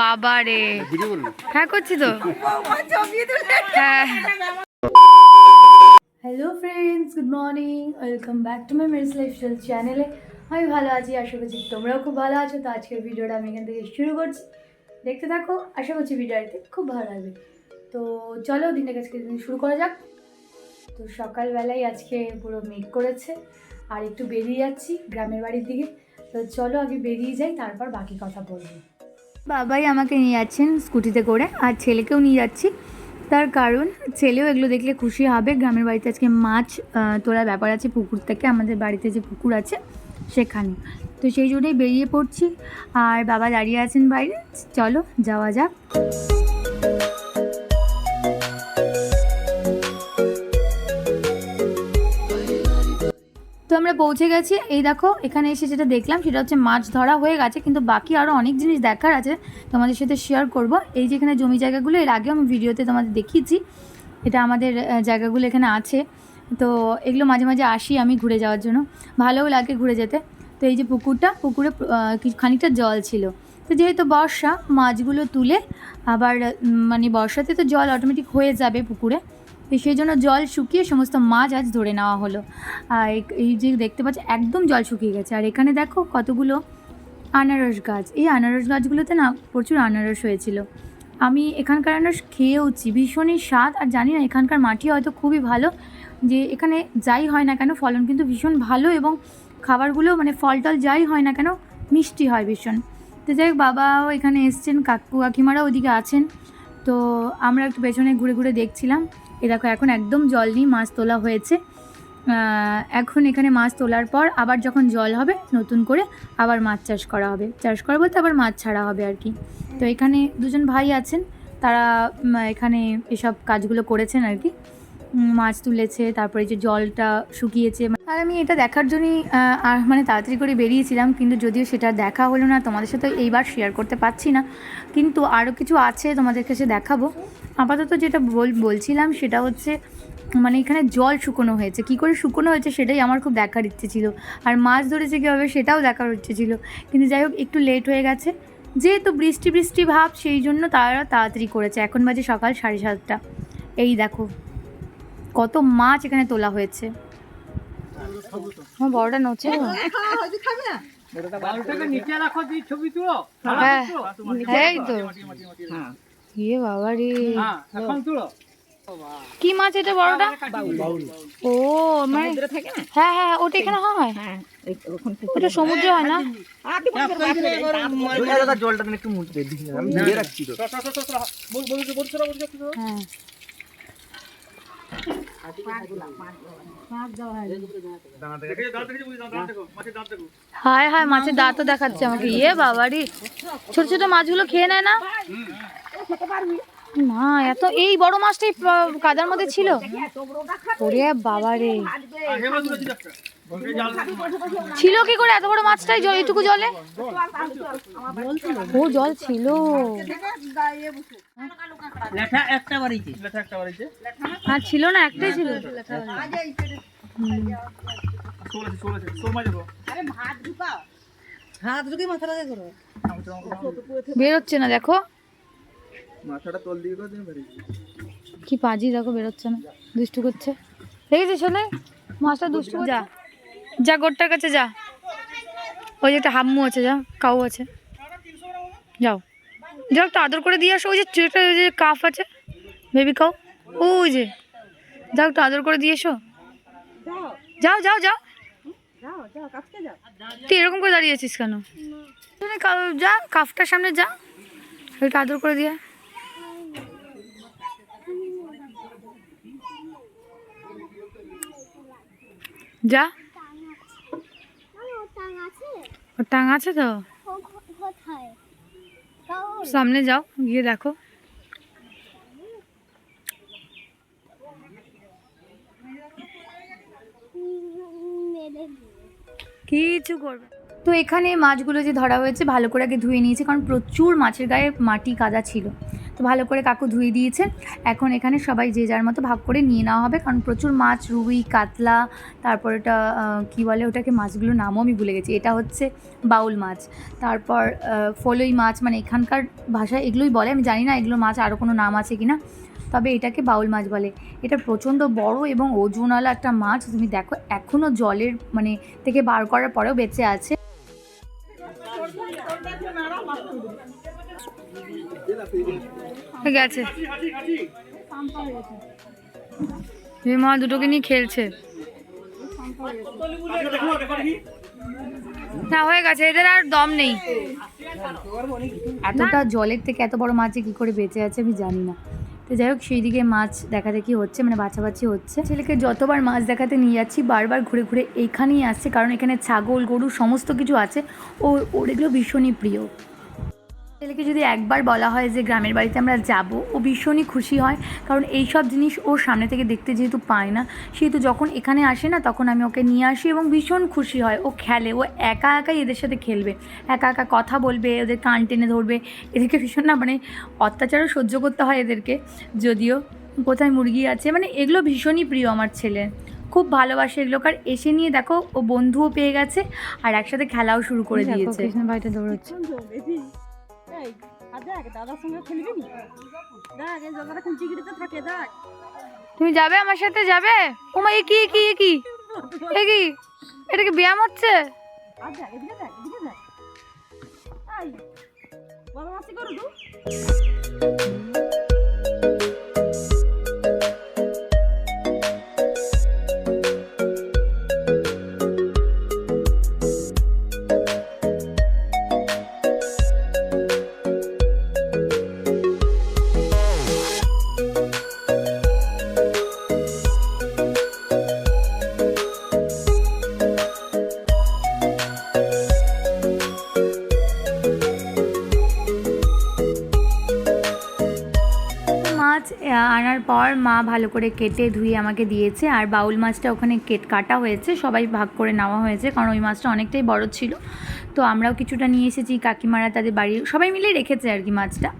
বাবা রে। হ্যাঁ করছি তো। হ্যাঁ। Hello friends good morning welcome back to my Mary's lifestyle চ্যানেলে আমি ভালো আছি আশা করছি তোমরাও খুব ভালো আছো। তো আজকের ভিডিওটা আমি এখান থেকে শুরু করছি। দেখতে থাকো আশা করছি ভিডিওতে খুব ভালো লাগবে। তো চলো দিনটাকে আজকে দিন শুরু করা যাক। তো সকালবেলায় আজকে পুরো মেঘ করেছে আর একটু বেরিয়ে যাচ্ছি গ্রামের বাড়ির দিকে। তো চলো আগে বেরিয়ে যাই তারপর বাকি কথা বলব। বাবাই আমাকে নিয়ে যাচ্ছেন স্কুটিতে করে, আর ছেলেকেও নিয়ে যাচ্ছি। তার কারণ, ছেলেও এগুলো দেখলে খুশি হবে। গ্রামের বাড়িতে আজকে মাছ তোলার ব্যাপার আছে পুকুর থেকে, আমাদের বাড়িতে যে পুকুর আছে সেখানে। তো সেই জন্যই বেরিয়ে পড়ছি, আর বাবা দাঁড়িয়ে আছেন বাইরে। চলো, যাওয়া যাক। আমরা পৌঁছে গেছি। এই দেখো, এখানে এসে যেটা দেখলাম সেটা হচ্ছে মাছ ধরা হয়ে গেছে, কিন্তু বাকি আরও অনেক জিনিস দেখার আছে তোমাদের সাথে শেয়ার করব। এই যে এখানে জমি জায়গাগুলো, এর আগেও আমি ভিডিওতে তোমাদের দেখিয়েছি, এটা আমাদের জায়গাগুলো এখানে আছে। তো এগুলো মাঝে মাঝে আসি আমি ঘুরে যাওয়ার জন্য। ভালোও লাগে ঘুরে যেতে। তো এই যে পুকুরটা, পুকুরে খানিকটা জল ছিল। তো যেহেতু বর্ষা, মাছগুলো তুলে আবার মানে বর্ষাতে তো জল অটোমেটিক হয়ে যাবে পুকুরে। তো সেই জন্য জল শুকিয়ে সমস্ত মাছ আজ ধরে নেওয়া হলো। আর এই- যে দেখতে পাচ্ছ, একদম জল শুকিয়ে গেছে। আর এখানে দেখো কতগুলো আনারস গাছ। এই আনারস গাছগুলোতে না প্রচুর আনারস হয়েছিল। আমি এখানকার আনারস খেয়েওছি, ভীষণই স্বাদ। আর জানি না, এখানকার মাটি হয়তো খুবই ভালো। যে এখানে যাই হয় না কেন, ফলন কিন্তু ভীষণ ভালো এবং খাবারগুলো মানে ফল টল যাই হয় না কেন, মিষ্টি হয় ভীষণ। তো যাই বাবাও এখানে এসছেন, কাকু কাকিমারাও ওদিকে আছেন। তো আমরা একটু পেছনে ঘুরে ঘুরে দেখছিলাম। এ দেখো, এখন একদম জল নিয়ে মাছ তোলা হয়েছে। এখন এখানে মাছ তোলার পর আবার যখন জল হবে, নতুন করে আবার মাছ চাষ করা হবে। চাষ করা বলতে আবার মাছ ছাড়া হবে আর কি। তো এখানে দুজন ভাই আছেন, তারা এখানে এসব কাজগুলো করেছেন আর কি। মাছ তুলেছে, তারপরে যে জলটা শুকিয়েছে। আর আমি এটা দেখার জন্যই মানে তাড়াতাড়ি করে বেরিয়েছিলাম, কিন্তু যদিও সেটা দেখা হলো না, তোমাদের সাথে এইবার শেয়ার করতে পারছি না। কিন্তু আরও কিছু আছে তোমাদের কাছে দেখাবো। আপাতত যেটা বল, বলছিলাম সেটা হচ্ছে মানে এখানে জল শুকনো হয়েছে। কি করে শুকনো হয়েছে সেটাই আমার খুব দেখার ইচ্ছে ছিল। আর মাছ ধরেছে কীভাবে সেটাও দেখার ইচ্ছে ছিল। কিন্তু যাই হোক, একটু লেট হয়ে গেছে। যেহেতু বৃষ্টি বৃষ্টি ভাব, সেই জন্য তারা তাড়াতাড়ি করেছে। এখন বাজে সকাল সাড়ে সাতটা। এই দেখো। কত মাছ এখানে তোলা হয়েছে। বড়টা নিচে হ্যাঁ হ্যাঁ ইয়ে হ্যাঁ এখন তুলো কি মাছ এটা বড়টা? ও মানে হ্যাঁ হ্যাঁ ওটা এখানে হয়। ওটা সমুদ্র হয় না? জলটা একটু আমি ধরে রাখছি তো। হ্যাঁ। হায় হায়, মাছের দাঁতও দেখাচ্ছে আমাকে। ইয়ে বাবারি, ছোট ছোট মাছগুলো খেয়ে নেয় না? মা এত, এই বড় মাছটাই কাদার মধ্যে ছিল? ওরে বাবা রে ছিল কি করে? এত বড় মাছটাই জল এইটুকু জলে? ও জল ছিল। আর ছিল না একটাই ছিল। বেরোচ্ছে না দেখো। কি পাজি দেখো বেরোচ্ছে না। দুষ্টু করছে। দেখেছি চলে মাছটা দুষ্টু যা। যা, গোটটার কাছে যা। ওই যে একটা হাম্মু আছে, যা, কাউ আছে। যাও। যাও, একটু আদর করে দিয়ে আসো, ওই যে একটা ওই যে কাফ আছে বেবি কাউ। ওই যে। যাও, একটু আদর করে দিয়ে এসো। যাও যাও যাও। তুই এরকম করে দাঁড়িয়ে আছিস কেন? যা, কাফটার সামনে যা। একটু আদর করে দিয়ে যা। টাং আছে তো? সামনে যাও গিয়ে দেখো। কিছু করবে তো এখানে মাছগুলো যে ধরা হয়েছে ভালো করে আগে ধুয়ে নিয়েছে কারণ প্রচুর মাছের গায়ে মাটি কাদা ছিল। তো ভালো করে কাকু ধুয়ে দিয়েছে এখন এখানে সবাই যে যার মতো ভাগ করে নিয়ে নেওয়া হবে। কারণ প্রচুর মাছ রুই কাতলা তারপর আহ, কী বলে ওটাকে মাছগুলোর নামও আমি ভুলে গেছি। এটা হচ্ছে বাউল মাছ। তারপর ফলই মাছ মানে এখানকার ভাষায় এগুলোই বলে। আমি জানি না এগুলো মাছ আরও কোনো নাম আছে কি না তবে এটাকে বাউল মাছ বলে। এটা প্রচণ্ড বড় এবং ওজনওয়ালা একটা মাছ। তুমি দেখো এখনও জলের মানে থেকে বার করার পরেও বেঁচে আছে। গেছে। মা দুটোকে নিয়ে খেলছে। না, হয়ে গেছে, এদের আর দম নেই। এতটা জলের থেকে এত বড় মাছ কী করে বেঁচে আছে আমি জানি না। তো যাই হোক, সেই দিকে মাছ দেখা দেখি হচ্ছে মানে বাছাবাছি হচ্ছে। ছেলেকে যতবার মাছ দেখাতে নিয়ে যাচ্ছি, বারবার ঘুরে ঘুরে এইখানেই আসছে, কারণ এখানে ছাগল, গরু, সমস্ত কিছু আছে। ও, ওর এগুলো ভীষণই প্রিয়। ছেলেকে যদি একবার বলা হয় যে গ্রামের বাড়িতে আমরা যাব ও ভীষণই খুশি হয়। কারণ এই সব জিনিস ওর সামনে থেকে দেখতে যেহেতু পায় না সেহেতু যখন এখানে আসে না তখন আমি ওকে নিয়ে আসি এবং ভীষণ খুশি হয়। ও খেলে ও একা একাই এদের সাথে খেলবে। একা একা কথা বলবে ওদের কান টেনে ধরবে। এদেরকে ভীষণ না মানে অত্যাচারও সহ্য করতে হয় এদেরকে। যদিও কোথায় মুরগি আছে মানে এগুলো ভীষণই প্রিয় আমার ছেলে। খুব ভালোবাসে এগুলো। কার এসে নিয়ে দেখো ও বন্ধুও পেয়ে গেছে আর একসাথে খেলাও শুরু করে দিয়েছে। ভাইটা দৌড়চ্ছে। এই, আর দেখ দাদার সঙ্গে খেলবি নি? দেখ এই দাদাটা কোন চিকিটিতে থাকে দেখ। তুমি যাবে আমার সাথে? যাবে? ওমা এ কি কি কি? এ কি? এটা কি ব্যায়াম হচ্ছে? আর দেখ এদিকে দেখ এদিকে দেখ। বদমাসি করো তু। আনার পর মা ভালো করে কেটে ধুয়ে আমাকে দিয়েছে। আর বাউল মাছটা ওখানে কেট কাটা হয়েছে, সবাই ভাগ করে নেওয়া হয়েছে, কারণ ওই মাছটা অনেকটাই বড় ছিল। তো আমরাও কিছুটা নিয়ে এসেছি, কাকিমারা তাদের বাড়ির সবাই মিলে রেখেছে আর কি মাছটা।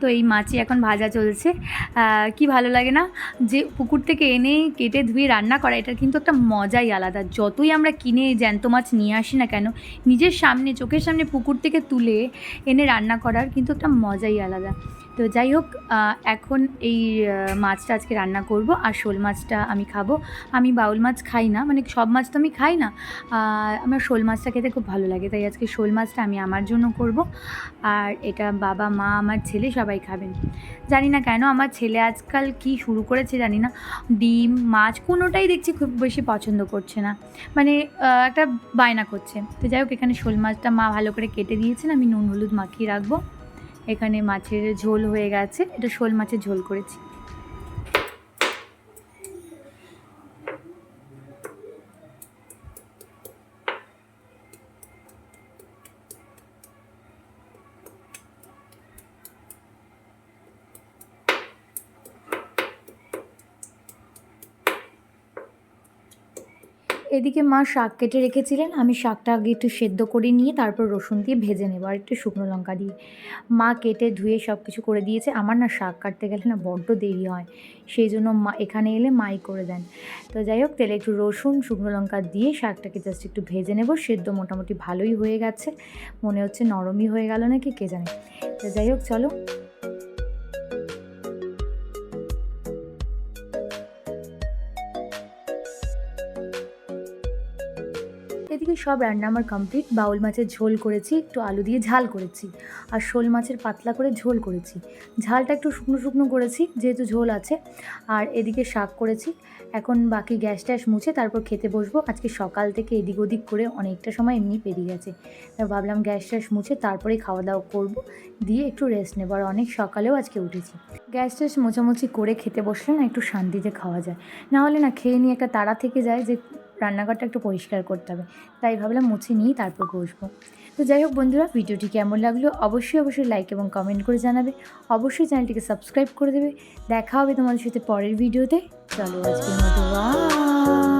তো এই মাছই এখন ভাজা চলছে। কি ভালো লাগে না? যে পুকুর থেকে এনে কেটে ধুয়ে রান্না করা, এটার কিন্তু একটা মজাই আলাদা। যতই আমরা কিনে জ্যান্ত মাছ নিয়ে আসি না কেন, নিজের সামনে, চোখের সামনে পুকুর থেকে তুলে এনে রান্না করার কিন্তু একটা মজাই আলাদা। তো যাই হোক এখন এই মাছটা আজকে রান্না করব আর শোল মাছটা আমি খাব। আমি বাউল মাছ খাই না মানে সব মাছ তো আমি খাই না। আমার শোল মাছটা খেতে খুব ভালো লাগে, তাই আজকে শোল মাছটা আমি আমার জন্য করব। আর এটা বাবা, মা, আমার ছেলে সবাই খাবেন। জানি না কেন আমার ছেলে আজকাল কি শুরু করেছে জানি না। ডিম, মাছ কোনোটাই দেখছি খুব বেশি পছন্দ করছে না। মানে একটা বায়না করছে। তো যাই হোক, এখানে শোল মাছটা মা ভালো করে কেটে দিয়েছেন, আমি নুন, হলুদ মাখিয়ে রাখব। এখানে মাছের ঝোল হয়ে গেছে। এটা শোল মাছের ঝোল করেছি। এদিকে মা শাক কেটে রেখেছিলেন। আমি শাকটা আগে একটু সেদ্ধ করে নিয়ে তারপর রসুন দিয়ে ভেজে নেব আর একটু শুকনো লঙ্কা দিয়ে। মা কেটে ধুয়ে সব কিছু করে দিয়েছে। আমার না শাক কাটতে গেলে না বড্ড দেরি হয় সেই জন্য মা এখানে এলে মাই করে দেন। তো যাই হোক, তেলে একটু রসুন, শুকনো লঙ্কা দিয়ে শাকটাকে জাস্ট একটু ভেজে নেব। সেদ্ধ মোটামুটি ভালোই হয়ে গেছে। মনে হচ্ছে নরমই হয়ে গেল নাকি, কে জানে? তো যাই হোক, চলো। এদিকে সব রান্না আমার কমপ্লিট বাউল মাছের ঝোল করেছি, একটু আলু দিয়ে ঝাল করেছি। আর শোল মাছের পাতলা করে ঝোল করেছি। ঝালটা একটু শুকনো শুকনো করেছি, যেহেতু ঝোল আছে। আর এদিকে শাক করেছি। এখন বাকি গ্যাস ট্যাস মুছে তারপর খেতে বসবো। আজকে সকাল থেকে এদিক ওদিক করে অনেকটা সময় এমনি পেরিয়ে গেছে। তা ভাবলাম গ্যাস ট্যাস মুছে তারপরে খাওয়া দাওয়া করব। দিয়ে একটু রেস্ট নেব। আর অনেক সকালেও আজকে উঠেছি। গ্যাস ট্যাস মোছামুছি করে খেতে বসলে না একটু শান্তিতে খাওয়া যায়। না হলে না খেয়ে নিয়ে একটা তাড়া থেকে যায় যে রান্নাঘরটা একটু পরিষ্কার করতে হবে। তাই ভাবলাম মুছে নিয়েই তারপর ঘষবো তো যাই হোক বন্ধুরা, ভিডিওটি কেমন লাগল অবশ্যই অবশ্যই লাইক এবং কমেন্ট করে জানাবে। অবশ্যই চ্যানেলটিকে সাবস্ক্রাইব করে দেবে। দেখা হবে তোমাদের সাথে পরের ভিডিওতে। চলো আজকের মতো, bye.